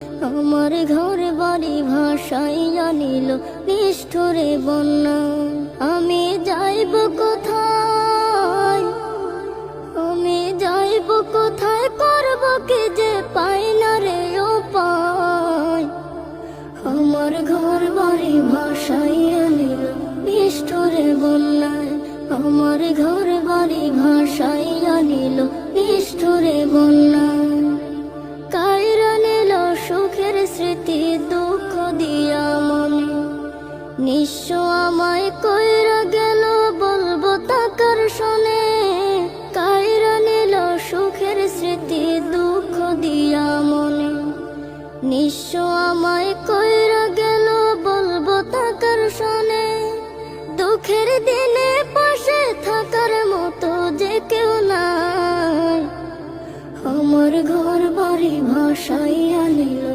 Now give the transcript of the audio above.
আমার ঘর বাড়ি ভাষাই জানিল নিষ্ঠুরে বন্যা। আমি যাইব কোথায়? আমি যাইব কোথায়? করব কি যে পাই না রে উপায়? আমার ঘর বাড়ি ভাষাই আনিল নিষ্ঠুরে বন্যায় আমার ঘর বাড়ি ভাষাই আনিল নিষ্ঠুরে বন্যায় স্মৃতি দুঃখ দিয়া মনে, নিঃস্ব আমায় কইরা গেল, বলব তাকার শোনে। কায়রা নিল সুখের স্মৃতি, দুঃখ দিয়া মনে, নিঃস্ব আমায় কইরা গেল, বলব তাকার শোনে। দুঃখের দিনে পাশে থাকার মতো যে কেউ নাই। আমার ঘর বাড়ি ভাষাই আনিল